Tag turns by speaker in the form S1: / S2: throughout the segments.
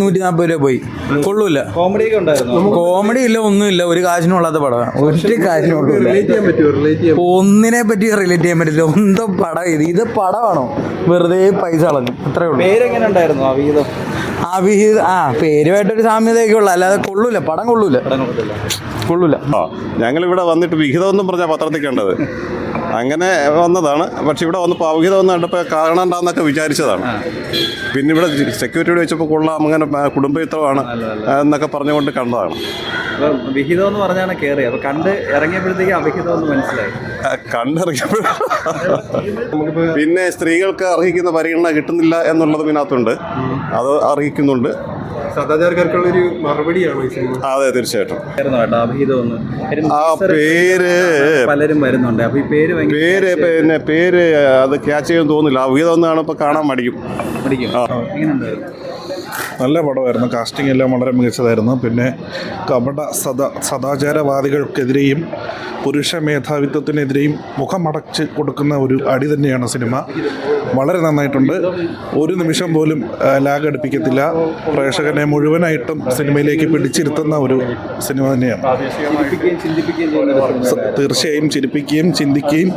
S1: നൂറ്റി നാൽപ്പത് രൂപ പോയി. കൊള്ളൂല.
S2: കോമഡി കോമഡി ഉണ്ടായിരുന്നു
S1: കോമഡി ഇല്ല ഒന്നുമില്ല. ഒരു കാശിനും ഉള്ളാത്ത പടമാണ് ഒരു കാശിനും ഒന്നിനെ പറ്റി റിലേറ്റ് ചെയ്യാൻ പറ്റില്ല. എന്തോ പടം ഇത്. ഇത് പടമാണോ? വെറുതെ പൈസ കളഞ്ഞു. അത്രേ ഉള്ളൂ.
S2: പേരെങ്ങനെ ഉണ്ടായിരുന്നു? ആ അവിഹിത
S1: ആ വിഹിത ആ പേരുമായിട്ടൊരു സാമ്യതയൊക്കെ ഉള്ളു. അല്ലാതെ കൊള്ളൂല. പടം കൊള്ളൂല. കൊള്ളൂല.
S3: ഞങ്ങൾ ഇവിടെ വന്നിട്ട് വിഹിതം ഒന്നും പറഞ്ഞാൽ പത്രത്തിൽ കണ്ടത് അങ്ങനെ വന്നതാണ്. പക്ഷെ ഇവിടെ വന്നപ്പോൾ അവിഹിതം ഒന്ന് കണ്ടപ്പോൾ കാണണ്ടെന്നൊക്കെ വിചാരിച്ചതാണ്. പിന്നെ ഇവിടെ സെക്യൂരിറ്റിയോട് വെച്ചപ്പോൾ കൊള്ളാം അങ്ങനെ ആ, കുടുംബഹിതമാണ് എന്നൊക്കെ പറഞ്ഞുകൊണ്ട് കണ്ടതാണ്.
S2: വിഹിതം എന്ന് പറഞ്ഞാണ് കയറി അപ്പൊ കണ്ട് ഇറങ്ങിയപ്പോഴത്തേക്ക് അവിഹിതം എന്ന് മനസ്സിലായി.
S3: കണ്ടിറങ്ങിയപ്പോൾ പിന്നെ സ്ത്രീകൾക്ക് അർഹിക്കുന്ന പരിഗണന കിട്ടുന്നില്ല എന്നുള്ളത് ഇതിനകത്തുണ്ട്. അത് അർഹിക്കുന്നുണ്ട്.
S4: സദാചാരക്കാർക്കുള്ള ഒരു മറുപടിയാണോ
S3: അതെ തീർച്ചയായിട്ടും. ആ പേര്.
S2: പലരും വരുന്നുണ്ട്. അപ്പൊ ഈ പേര്
S3: പേര് പിന്നെ പേര് അത് ക്യാച്ച് ചെയ്യാൻ തോന്നുന്നില്ല. അവിഹിതം ഇപ്പൊ കാണാൻ മടിക്കും.
S2: മടിക്കും. എങ്ങനെ ഉണ്ടായിരുന്നു
S5: നല്ല പടമായിരുന്നു. കാസ്റ്റിംഗ് എല്ലാം വളരെ മികച്ചതായിരുന്നു. പിന്നെ കപട സദാ സദാചാരവാദികൾക്കെതിരെയും പുരുഷ മേധാവിത്വത്തിനെതിരെയും മുഖമടച്ച് കൊടുക്കുന്ന ഒരു അടി തന്നെയാണ് സിനിമ. വളരെ നന്നായിട്ടുണ്ട്. ഒരു നിമിഷം പോലും ലാഗ് അടുപ്പിക്കത്തില്ല. പ്രേക്ഷകനെ മുഴുവനായിട്ടും സിനിമയിലേക്ക് പിടിച്ചിരുത്തുന്ന ഒരു സിനിമ തന്നെയാണ്. തീർച്ചയായും ചിരിപ്പിക്കുകയും ചിന്തിക്കുകയും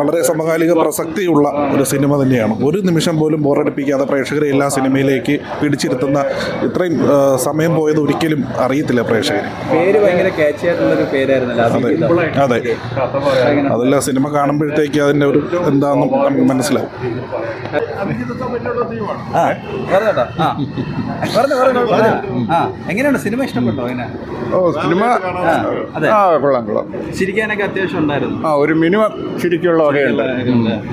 S5: വളരെ സമകാലിക പ്രസക്തിയുള്ള ഒരു സിനിമ തന്നെയാണ്. ഒരു നിമിഷം പോലും ബോറടിപ്പിക്കാതെ പ്രേക്ഷകരെ എല്ലാ സിനിമയിലേക്ക് പിടിച്ചിരുത്തുന്ന ഇത്രയും സമയം പോയത് ഒരിക്കലും അറിയത്തില്ല പ്രേക്ഷകർ അതെ അതെല്ലാം സിനിമ കാണുമ്പോഴത്തേക്ക് അതിന്റെ ഒരു എന്താണെന്നും മനസ്സിലാവും.
S2: എങ്ങനെയുണ്ട്? സിനിമ ഇഷ്ടപ്പെട്ടോ എങ്ങനെ
S6: ഓ സിനിമ
S2: ആ അതെ.
S6: ആ കൊള്ളാം കൊള്ളാം.
S2: ചിരിക്കാനൊക്കെ അത്യാവശ്യം ഉണ്ടായിരുന്നു.
S6: ആ ഒരു മിനിമം ചിരിക്കുള്ള വകയുണ്ട്.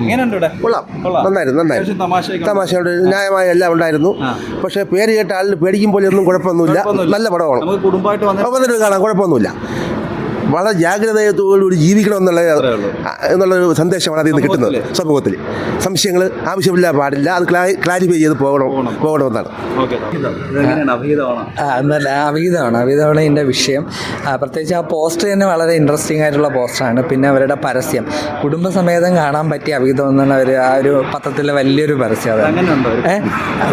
S2: എങ്ങനെയുണ്ട് ഇവിടെ?
S7: കൊള്ളാം. നന്നായിരുന്നു നന്നായിരുന്നു. തമാശയുടെ ന്യായമായ എല്ലാം ഉണ്ടായിരുന്നു. പക്ഷെ പേര് കേട്ട ആളിന് പേടിക്കും പോലെ ഒന്നും കുഴപ്പമൊന്നുമില്ല. നല്ല പടമാണ്.
S2: കുടുംബമായിട്ട്
S7: വന്നിട്ട് കാണാം കുഴപ്പമൊന്നുമില്ല. വളരെ ജാഗ്രതയോടുകൂടി ജീവിക്കണം എന്നുള്ള എന്നുള്ളൊരു സന്ദേശമാണ് അതിൽ നിന്ന് കിട്ടുന്നത്. സമൂഹത്തിൽ സംശയങ്ങൾ ആവശ്യമില്ല പാടില്ല. അത് ക്ലാ- ക്ലാരിഫൈ ചെയ്ത് പോകണം പോകണമെന്നാണ്.
S1: എന്നല്ല അവിഹിതമാണ്? അവിഹിതമാണ്. ഇതിന്റെ വിഷയം. പ്രത്യേകിച്ച് ആ പോസ്റ്റർ തന്നെ വളരെ ഇൻട്രസ്റ്റിംഗ് ആയിട്ടുള്ള പോസ്റ്ററാണ് പിന്നെ അവരുടെ പരസ്യം. കുടുംബസമേതം കാണാൻ പറ്റിയ അവിഹിതം എന്നാണ് അവർ ആ ഒരു പത്രത്തിലെ വലിയൊരു പരസ്യം അത്.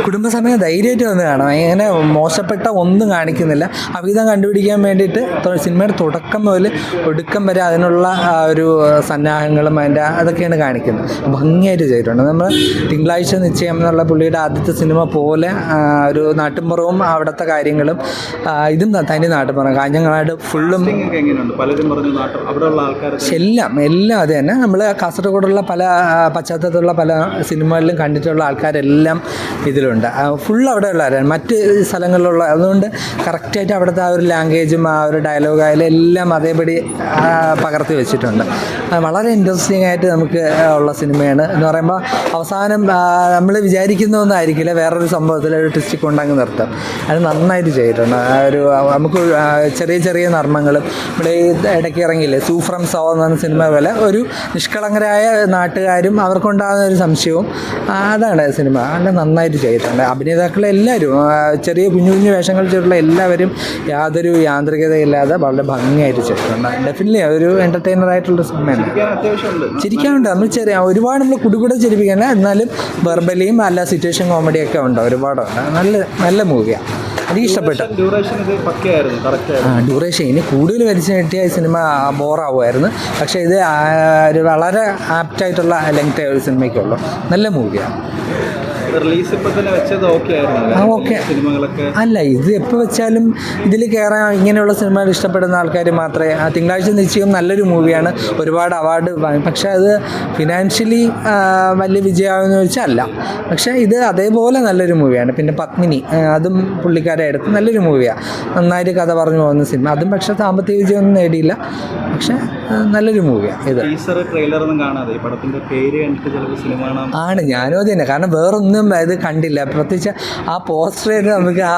S1: കുടുംബസമേതം ധൈര്യമായിട്ട് വന്ന് കാണാം അങ്ങനെ മോശപ്പെട്ട ഒന്നും കാണിക്കുന്നില്ല. അവിധം കണ്ടുപിടിക്കാൻ വേണ്ടിയിട്ട് സിനിമയുടെ തുടക്കം മുതൽ ഒടുക്കം വരെ അതിനുള്ള ഒരു സന്നാഹങ്ങളും അതിന്റെ അതൊക്കെയാണ് കാണിക്കുന്നത്. ഭംഗിയായിട്ട് ചെയ്തിട്ടുണ്ട്. നമ്മൾ തിങ്കളാഴ്ച നിശ്ചയം എന്നുള്ള പുള്ളിയുടെ ആദ്യത്തെ സിനിമ പോലെ ഒരു നാട്ടിൻപുറവും അവിടുത്തെ കാര്യങ്ങളും ഇതും തനി നാട്ടിൻപുറം കാഞ്ഞങ്ങാട് ഫുള്ളും എല്ലാം എല്ലാം അത് തന്നെ. നമ്മൾ കാസർഗോഡുള്ള പല പശ്ചാത്തലത്തിലുള്ള പല സിനിമകളിലും കണ്ടിട്ടുള്ള ആൾക്കാരെല്ലാം ഇതിലുണ്ട്. ഫുൾ അവിടെ ഉള്ളവരാണ് മറ്റ് സ്ഥലങ്ങളിലുള്ള അതുകൊണ്ട് കറക്റ്റായിട്ട് അവിടുത്തെ ആ ഒരു ലാംഗ്വേജും ആ ഒരു ഡയലോഗ് ആയാലും എല്ലാം അതേപടി പകർത്തി വെച്ചിട്ടുണ്ട്. വളരെ ഇൻട്രസ്റ്റിംഗ് ആയിട്ട് നമുക്ക് ഉള്ള സിനിമയാണ്. എന്ന് പറയുമ്പോൾ അവസാനം നമ്മൾ വിചാരിക്കുന്ന ഒന്നായിരിക്കില്ല വേറൊരു സംഭവത്തിൽ ഒരു ട്വിസ്റ്റ് കൊണ്ടങ്ങ് നിർത്തും. അത് നന്നായിട്ട് ചെയ്തിട്ടുണ്ട്. ഒരു നമുക്ക് ചെറിയ ചെറിയ നർമ്മങ്ങളും ഇവിടെ ഇടയ്ക്ക് ഇറങ്ങിയില്ലേ സൂഫ്രം സോ എന്ന് പറഞ്ഞ സിനിമ പോലെ ഒരു നിഷ്കളങ്കരായ നാട്ടുകാരും അവർക്കുണ്ടാകുന്ന ഒരു സംശയവും അതാണ് സിനിമ. നല്ല നന്നായിട്ട് ചെയ്തിട്ടുണ്ട്. അഭിനേതാക്കളെ എല്ലാവരും ചെറിയ കുഞ്ഞു കുഞ്ഞു വേഷങ്ങൾ ചെയ്തിട്ടുള്ള എല്ലാവരും യാതൊരു യാന്ത്രികതയില്ലാതെ വളരെ ഭംഗിയായിട്ട് ചെയ്തിട്ടുണ്ട് ഡെഫിനറ്റ്ലി ഒരു എന്റർടൈനർ ആയിട്ടുള്ള സിനിമയാണ് ചിരിക്കാനുണ്ട്. നമ്മൾ ചെറിയ ഒരുപാട് നമ്മൾ കുടുകൂടെ ചിരിപ്പിക്കാൻ എന്നാലും വെർബലിയും അല്ല സിറ്റുവേഷൻ കോമഡിയൊക്കെ ഉണ്ട്. ഒരുപാടുണ്ട് നല്ല നല്ല മൂവിയാണ് എനിക്ക് ഇഷ്ടപ്പെട്ടു.
S2: ഡ്യൂറേഷൻ
S1: ഇനി കൂടുതൽ വലിച്ചു കിട്ടിയ ഈ സിനിമ ബോറാവുമായിരുന്നു പക്ഷേ ഇത് ഒരു വളരെ ആപ്റ്റായിട്ടുള്ള ലെങ്ത് ഒരു സിനിമയ്ക്കുള്ളൂ നല്ല മൂവിയാണ്
S2: റിലീസ് ഇപ്പൊ തന്നെ വെച്ചത് ഓക്കെ ആയിരുന്നു സിനിമകളൊക്കെ?
S1: അല്ല ഇത് എപ്പോൾ വെച്ചാലും ഇതിൽ കയറാൻ ഇങ്ങനെയുള്ള സിനിമകൾ ഇഷ്ടപ്പെടുന്ന ആൾക്കാർ മാത്രമേ ആ തിങ്കളാഴ്ച നിശ്ചയം നല്ലൊരു മൂവിയാണ്. ഒരുപാട് അവാർഡ് പക്ഷേ അത് ഫിനാൻഷ്യലി വലിയ വിജയമാണെന്ന് ചോദിച്ചാൽ അല്ല പക്ഷേ ഇത് അതേപോലെ നല്ലൊരു മൂവിയാണ്. പിന്നെ പത്മിനി അതും പുള്ളിക്കാരെ എടുത്ത് നല്ലൊരു മൂവിയാണ് നന്നായിട്ട് കഥ പറഞ്ഞു പോകുന്ന സിനിമ. അതും പക്ഷേ സാമ്പത്തിക വിജയമൊന്നും നേടിയില്ല. പക്ഷേ നല്ലൊരു മൂവിയാണ് ഇത്.
S2: ട്രെയിലർ ഒന്നും കാണാതെ ഈ പടത്തിന്റെ പേര് കണ്ടിട്ട് ചിലപ്പോൾ സിനിമ
S1: ആണ് ഞാനും അത് തന്നെ കാരണം വേറൊന്നും ഇത് കണ്ടില്ല. പ്രത്യേകിച്ച് ആ പോസ്റ്ററിൽ നമുക്ക് ആ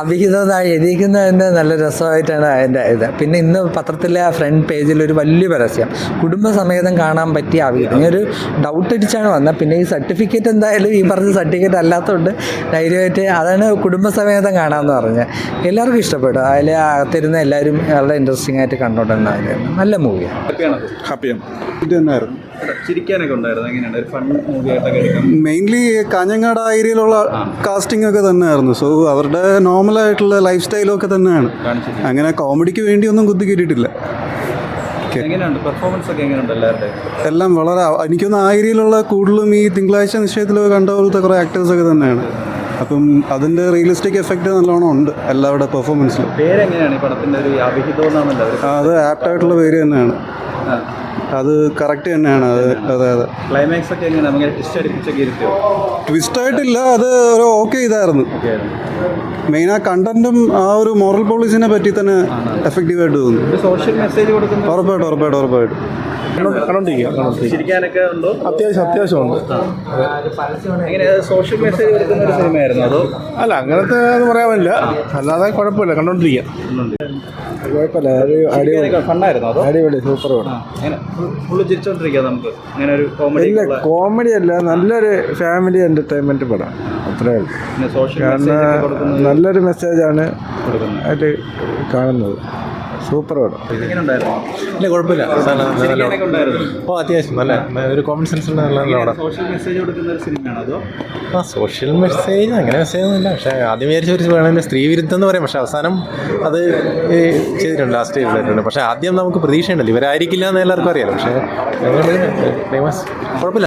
S1: അഭിഹിതമായി എഴുതിയിരിക്കുന്നത് തന്നെ നല്ല രസമായിട്ടാണ് അതിന്റെ ഇത്. പിന്നെ ഇന്ന് പത്രത്തിലെ ആ ഫ്രണ്ട് പേജിൽ ഒരു വലിയ പരസ്യം. കുടുംബസമേതം കാണാൻ പറ്റിയ അഭിഹിതം ഇനി ഒരു ഡൗട്ട് അടിച്ചാണ് വന്നത്. പിന്നെ ഈ സർട്ടിഫിക്കറ്റ് എന്തായാലും ഈ പറഞ്ഞ സർട്ടിഫിക്കറ്റ് അല്ലാത്തതുകൊണ്ട് ധൈര്യമായിട്ട് അതാണ് കുടുംബസമേതം കാണാമെന്ന് പറഞ്ഞത് എല്ലാവർക്കും ഇഷ്ടപ്പെട്ടു. അതിൽ അകത്തിരുന്ന എല്ലാവരും വളരെ ഇൻട്രസ്റ്റിംഗ് ആയിട്ട് കണ്ടോണ്ടിരുന്ന നല്ല മൂവിയാണ്
S5: ഹാപ്പിയാണ്.
S4: ഇത് തന്നെയായിരുന്നു
S2: ചിരിക്കാനൊക്കെ ഉണ്ടായിരുന്നു. എങ്ങനെയാണ്? ഒരു ഫൺ മൂവി ആയിട്ടൊക്കെ
S4: മെയിൻലി കാഞ്ഞങ്ങ
S8: കാഞ്ഞങ്ങാട് ആ. ഏരിയയിലുള്ള കാസ്റ്റിംഗ് ഒക്കെ തന്നെയായിരുന്നു. സോ അവരുടെ നോർമൽ ആയിട്ടുള്ള ലൈഫ് സ്റ്റൈലും ഒക്കെ തന്നെയാണ്. അങ്ങനെ കോമഡിക്ക് വേണ്ടി ഒന്നും കുത്തി കയറ്റിയിട്ടില്ല. എല്ലാം വളരെ എനിക്കൊന്ന് ആ ഏരിയയിലുള്ള കൂടുതലും ഈ തിങ്കളാഴ്ച നിശ്ചയത്തിലൊക്കെ കണ്ട പോലത്തെ കുറേ ആക്ടേഴ്സ് ഒക്കെ തന്നെയാണ്. അപ്പം അതിന്റെ റിയലിസ്റ്റിക് എഫക്റ്റ് നല്ലോണം ഉണ്ട് എല്ലാവരുടെ പെർഫോമൻസിലും
S2: പേരെങ്ങനെയാണ് ഈ പടത്തിന്റെ ഒരു
S8: അത് ആപ്റ്റായിട്ടുള്ള പേര് തന്നെയാണ്. അത് കറക്റ്റ് തന്നെയാണ്. അത് അതെ അതെ.
S2: ക്ലൈമാക്സ് ഒക്കെ നമുക്ക് ഇരുത്തിയോ?
S8: ട്വിസ്റ്റ് ആയിട്ടില്ല. അത് ഒരു ഓക്കെ ഇതായിരുന്നു. മെയിൻ ആ കണ്ടന്റും ആ ഒരു മോറൽ പോളിസിനെ പറ്റി തന്നെ എഫക്റ്റീവായിട്ട് തോന്നുന്നു.
S2: സോഷ്യൽ മെസ്സേജ് കൊടുക്കുന്ന
S8: ഉറപ്പായിട്ടും ഉറപ്പായിട്ടും ഉറപ്പായിട്ടും.
S2: ചിരിക്കാനൊക്കെ ഉണ്ടോ?
S6: അത്യാവശ്യം അത്യാവശ്യമുണ്ട്
S2: സോഷ്യൽ മെസ്സേജ് കൊടുക്കുന്ന ഒരു സിനിമയായിരുന്നു അതോ?
S6: അല്ല അങ്ങനത്തെ എന്ന് പറയാൻ പറ്റില്ല അല്ലാതെ കുഴപ്പമില്ല കണ്ടോണ്ടിരിക്കാം
S1: കുഴപ്പമില്ല അടിപൊളി.
S2: ഫണ്ണായിരുന്നു അതോ?
S1: അടിപൊളി സൂപ്പർ
S2: നമുക്ക്. അങ്ങനെ ഒരു കോമഡി
S1: ഇല്ല കോമഡി അല്ല നല്ലൊരു ഫാമിലി എന്റർടൈൻമെന്റ് പടം. അത്രേ ഉള്ളൂ. കാരണം നല്ലൊരു മെസ്സേജാണ് അതിൽ കാണുന്നത്. സൂപ്പർ പടം
S9: ഇല്ല കുഴപ്പമില്ല. ഓ അത്യാവശ്യം. നല്ല ഒരു കോമൺ സെൻസ് ഉണ്ട് നല്ല നല്ല പടം
S2: സോഷ്യൽ മെസ്സേജ് കൊടുക്കുന്ന ഒരു സിനിമയാണ് അതോ?
S9: ആ സോഷ്യൽ മെസ്സേജ് അങ്ങനെ മെസ്സേജ് ഒന്നുമില്ല. പക്ഷേ ആദ്യം വിചാരിച്ച ഒരു വേണമെങ്കിൽ സ്ത്രീ വിരുദ്ധം എന്ന് പറയും. പക്ഷേ അവസാനം അത് ചെയ്തിട്ടുണ്ട്. ലാസ്റ്റ് ചെയ്തിട്ടുണ്ട്. പക്ഷേ ആദ്യം നമുക്ക് പ്രതീക്ഷയുണ്ടല്ലോ. ഇവരായിരിക്കില്ല എന്ന് എല്ലാവർക്കും അറിയാലോ. പക്ഷേ ഫേമസ് കുഴപ്പമില്ല.